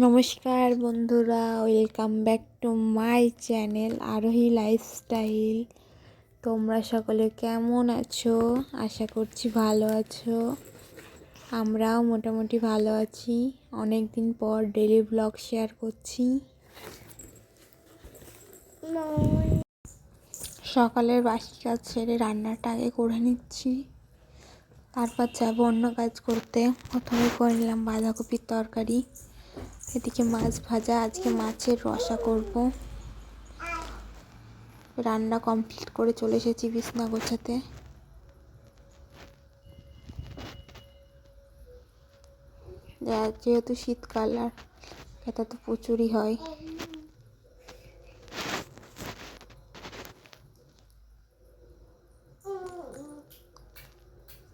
নমস্কার বন্ধুরা, welcome back to my channel Arohi lifestyle. তোমরা সকলে কেমন আছো? আশা করছি ভালো আছো। আমরাও মোটামুটি ভালো আছি। অনেক দিন পর ডেলি ব্লগ শেয়ার করছি। সকালের বাসি কাজ সেরে রান্নাটা আগে করে নিচ্ছি। তারপর যাব অন্য কাজ করতে। প্রথমে করে নিলাম বাঁধাকপির তরকারি। এদিকে মাছ ভাজা, আজকে মাছের রসা করব। রান্না কমপ্লিট করে চলে এসেছি বিছনা গোছাতে। যেহেতু শীতকাল আর এটা তো প্রচুরই হয়।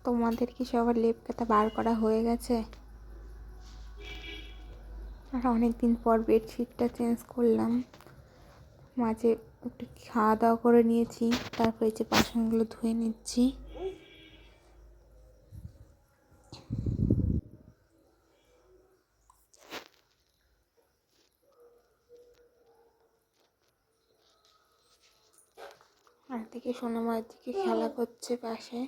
তোমাদের কি সবার লেপ কাটা বার করা হয়ে গেছে? আর অনেক দিন পর বেডশিটটা চেঞ্জ করলাম। মাঝে একটু খাওয়া দাওয়া করে নিয়েছি, তারপরে যে বাসনগুলো ধুয়ে নিচ্ছি। আর দিকে সোনামার দিকে খেলা করছে পাশে।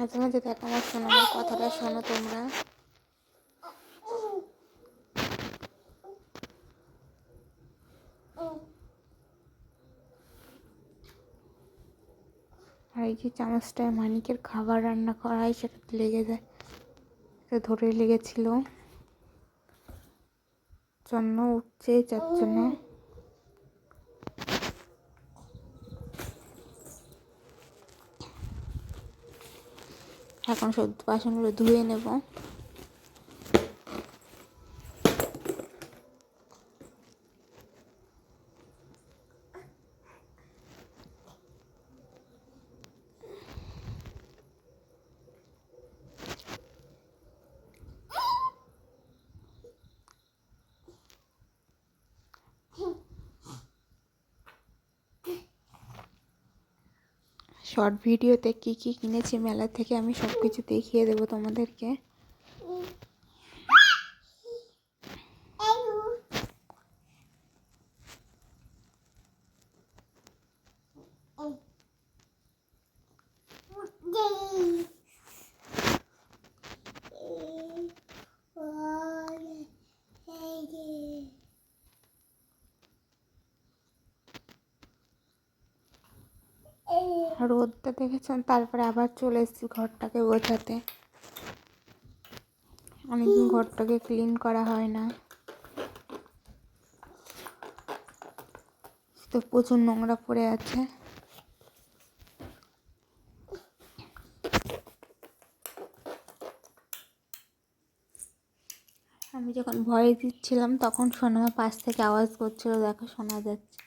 মাঝে মাঝে দেখো আমার সোনামার কথাটা শোনো তোমরা। আর এই যে চামচটায় মানিকের খাবার রান্না করা হয় সেটাতে লেগে যায়। এটা ধরে লেগেছিল। জন্য উঠছে যার জন্য এখন সব বাসনগুলো ধুয়ে নেব। শর্ট ভিডিওতে কি কি কিনেছি মেলা থেকে আমি সব কিছু দেখিয়ে দেবো তোমাদেরকে। রোদটা দেখেছেন? তারপরে আবার চলে এসেছি ঘরটাকে গোছাতে। অনেকদিন ঘরটাকে ক্লিন করা হয় না। তো প্রচুর নোংরা পড়ে আছে। আমি যখন ভয়ে দিচ্ছিলাম, তখন শোনা পাশ থেকে আওয়াজ করছিল, দেখো শোনা যাচ্ছে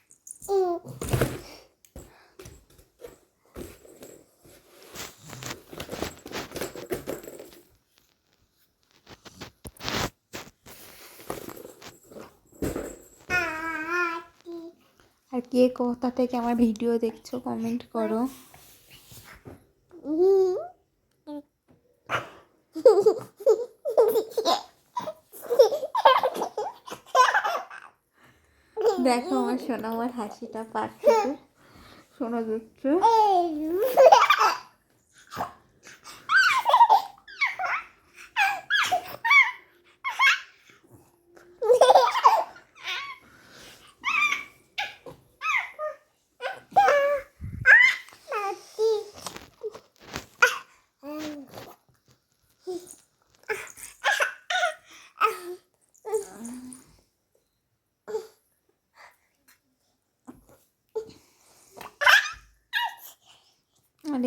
আর কে কোথা থেকে আমার ভিডিও দেখছ কমেন্ট করো। দেখো আমার শোনো আমার হাসিটা পাচ্ছে। শোনা শোনা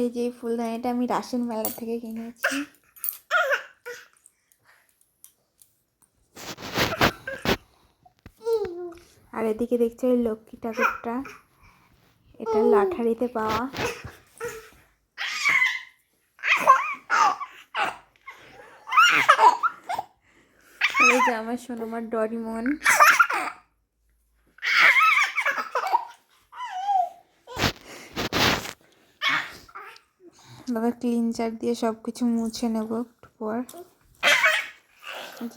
এই যে ফুলদানিটা আমি রাসের মেলা থেকে কিনেছি। আর এদিকে দেখছি ওই লক্ষ্মী ঠাকুরটা? এটা লাঠারিতে পাওয়া। আমার শোনো আমার ডরিমন। বাবা ক্লিনজার দিয়ে সব কিছু মুছে নেব একটু পর।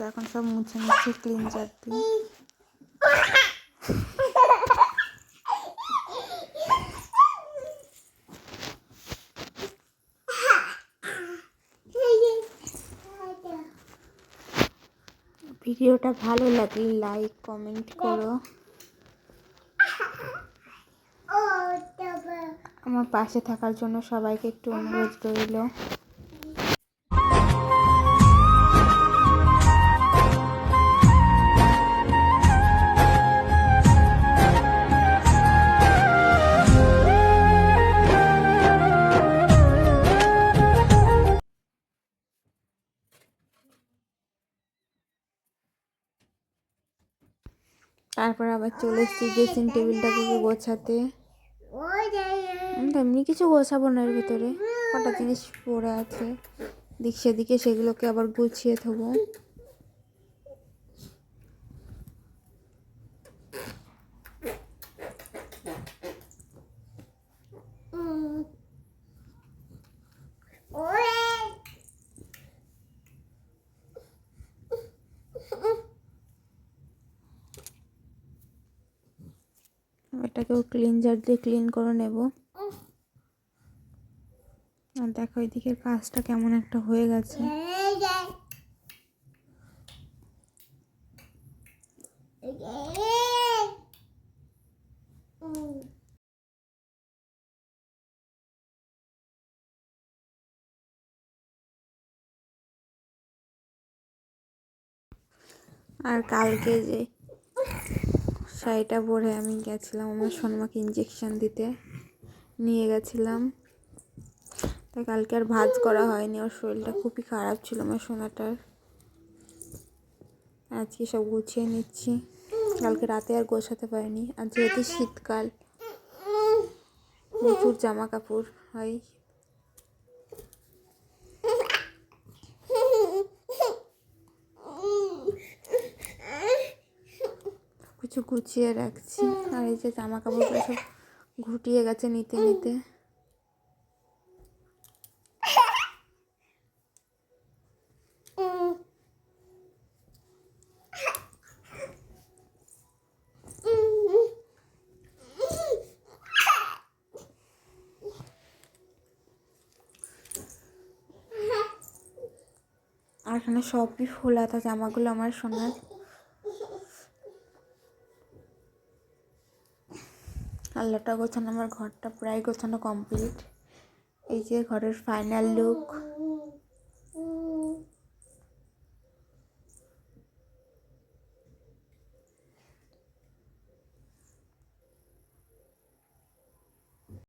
এখন সব মুছে নিচ্ছি ক্লিনজার দিয়ে। ভিডিওটা ভালো লাগলে লাইক কমেন্ট করো। আমার পাশে থাকার জন্য সবাইকে একটু অনুরোধ রইল। তারপর আবার চলে এসেছি ড্রেসিং টেবিলটাকে গোছাতে। আমি তো এমনি কিছু গোছাবো না এর ভিতরে। কটা জিনিস পড়ে আছে। দিক সেদিকে সেগুলোকে আবার গুছিয়ে থবো। এটাকেও ক্লিনজার দিয়ে ক্লিন করে নেব। আর দেখো এদিকের কাজটা কেমন একটা হয়ে গেছে। আর কালকে যে শাড়িটা পরে আমি গেছিলাম, আমার সোনমাকে ইঞ্জেকশন দিতে। নিয়ে গেছিলাম। তাই কালকে আর ভাজ করা হয়নি, ওর শরীরটা খুবই খারাপ ছিল আমার সোনাটার। আজকে সব গুছিয়ে নিচ্ছি। কালকে রাতে আর গোছাতে পারিনি। আর যেহেতু শীতকাল, প্রচুর জামা কাপড় হয়। কিছু গুছিয়ে রাখছি। আর এই যে জামা কাপড়গুলো সব ঘুটিয়ে গেছে নিতে নিতে। এখানে সবই ফুল হাতা জামাগুলো আমার সোনার। আল্লাহটা গোছানো, আমার ঘরটা প্রায় গোছানো কমপ্লিট এই যে ঘরের ফাইনাল লুক